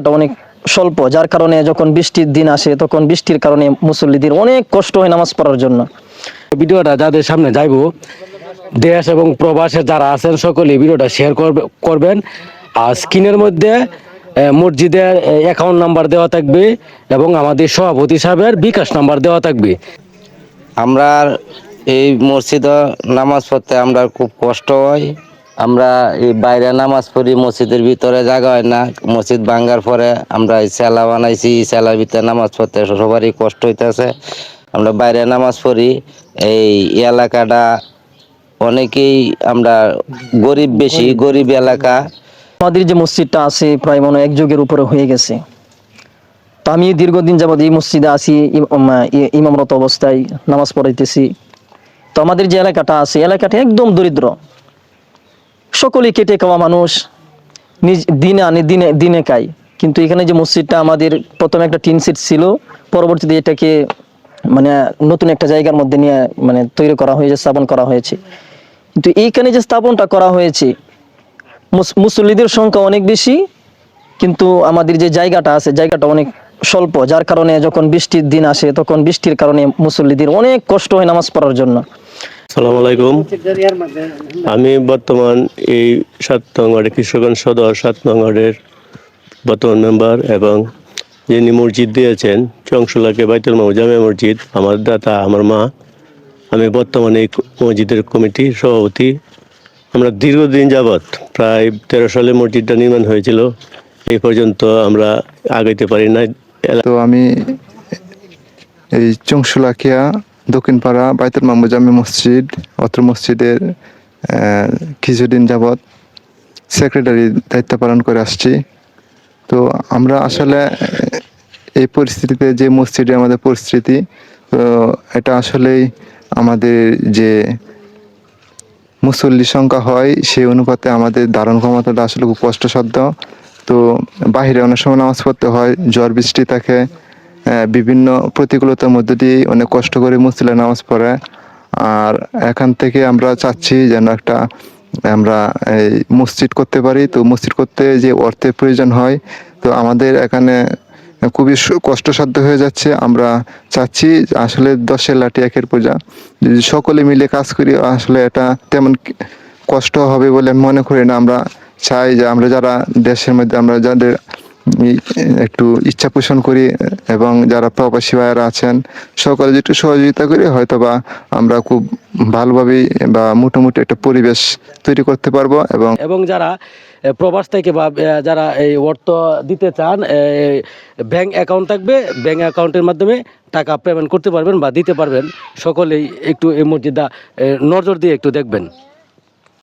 এটা অনেক স্বল্প যার কারণে যখন বৃষ্টির দিন আসে তখন বৃষ্টির কারণে মুসল্লিদের অনেক কষ্ট হয় নামাজ পড়ার জন্য। ভিডিওটা যাদের সামনে যাইব দেশ এবং প্রবাসে যারা আছেন সকলে ভিডিওটা শেয়ার করবেন। আর স্ক্রিনের মধ্যে মসজিদের অ্যাকাউন্ট নাম্বার দেওয়া থাকবে এবং আমাদের সভাপতি সাহেবের বিকাশ নাম্বার দেওয়া থাকবে। আমরা এই মসজিদে নামাজ পড়তে আমরা খুব কষ্ট হয়। আমরা এই বাইরে নামাজ পড়ি, মসজিদের ভিতরে জায়গা হয় না। মসজিদ ভাঙ্গার পরে আমরা এই সেলা বানাইছি সেলার ভিতরে নামাজ পড়তে সবারই কষ্ট হইতেছে। আমরা বাইরে নামাজ পড়ি, এই এলাকাটা অনেকেই আমরা গরিব বেশি, গরিব এলাকা। আমাদের যে মসজিদটা আছে প্রায় মনে এক যুগের উপরে হয়ে গেছে। তো আমি দীর্ঘদিন যাবৎ এই মসজিদে আসি ইমামরত অবস্থায় নামাজ পড়াইতেছি। তো আমাদের যে এলাকাটা আছে, এলাকাটা একদম দরিদ্র। সকলেই কেটে খাওয়া মানুষ। নিজ দিনে আনে, দিনে দিনে খায়। কিন্তু এখানে যে মসজিদটা আমাদের প্রথমে একটা টিন সিট ছিল, পরবর্তীতে এটাকে মানে নতুন একটা জায়গার মধ্যে নিয়ে মানে তৈরি করা হয়েছে, স্থাপন করা হয়েছে। কিন্তু এইখানে যে স্থাপনটা করা হয়েছে, মুস- মুসল্লিদের সংখ্যা অনেক বেশি, কিন্তু আমাদের যে জায়গাটা আছে, জায়গাটা অনেক স্বল্প। যার কারণে যখন বৃষ্টির দিন আসে, তখন বৃষ্টির কারণে মুসল্লিদের অনেক কষ্ট হয় নামাজ পড়ার জন্য। সালাম আলাইকুম। আমি বর্তমান এই সাত নং ওয়ার্ডের কৃষকগঞ্জ সদর, সাত নং ওয়ার্ডের বর্তমান মেম্বার এবং যিনি মসজিদ দিয়েছেন, চংশুলাকে বাইতুল জামে মসজিদ, আমার দাতা আমার মা। আমি বর্তমানে এই মসজিদের কমিটির সভাপতি। আমরা দীর্ঘদিন যাবৎ প্রায় তেরো সালে মসজিদটা নির্মাণ হয়েছিল। এই পর্যন্ত আমরা আগাইতে পারি না তো আমি এই চংশুলাকিয়া দক্ষিণপাড়া বাইতুল মামু জামে মসজিদ, অত্র মসজিদের কিছুদিন যাবৎ সেক্রেটারি দায়িত্ব পালন করে আসছি। তো আমরা আসলে এই পরিস্থিতিতে যে মসজিদে আমাদের পরিস্থিতি, তো এটা আসলেই আমাদের যে মুসল্লি সংখ্যা হয়, সেই অনুপাতে আমাদের ধারণ ক্ষমতাটা আসলে খুব কষ্টসাধ্য। তো বাইরে অনেক সময় নামাজ পড়তে হয় ঝড় বৃষ্টি থাকে বিভিন্ন প্রতিকূলতার মধ্য দিয়ে অনেক কষ্ট করে মুসলিরা নামাজ পড়ে। আর এখান থেকে আমরা চাচ্ছি যেন একটা আমরা এই মসজিদ করতে পারি। তো মসজিদ করতে যে অর্থের প্রয়োজন হয়, তো আমাদের এখানে খুবই কষ্টসাধ্য হয়ে যাচ্ছে। আমরা চাচ্ছি আসলে দশের লাঠি, একের পূজা। যদি সকলে মিলে কাজ করি, আসলে এটা তেমন কষ্ট হবে বলে মনে করি না। আমরা চাই যে আমরা যারা দেশের মধ্যে, আমরা যাদের একটু ইচ্ছা পোষণ করি এবং যারা প্রবাসী ভাইয়েরা আছেন সকলে একটু সহযোগিতা করি হয়তো বা আমরা খুব ভালোভাবেই বা মোটামুটি একটা পরিবেশ তৈরি করতে পারব এবং এবং যারা প্রবাস থেকে বা যারা এই অর্থ দিতে চান ব্যাংক অ্যাকাউন্ট থাকবে ব্যাংক অ্যাকাউন্টের মাধ্যমে টাকা পেমেন্ট করতে পারবেন বা দিতে পারবেন। সকলেই একটু এই মসজিদটা আহ, নজর দিয়ে একটু দেখবেন।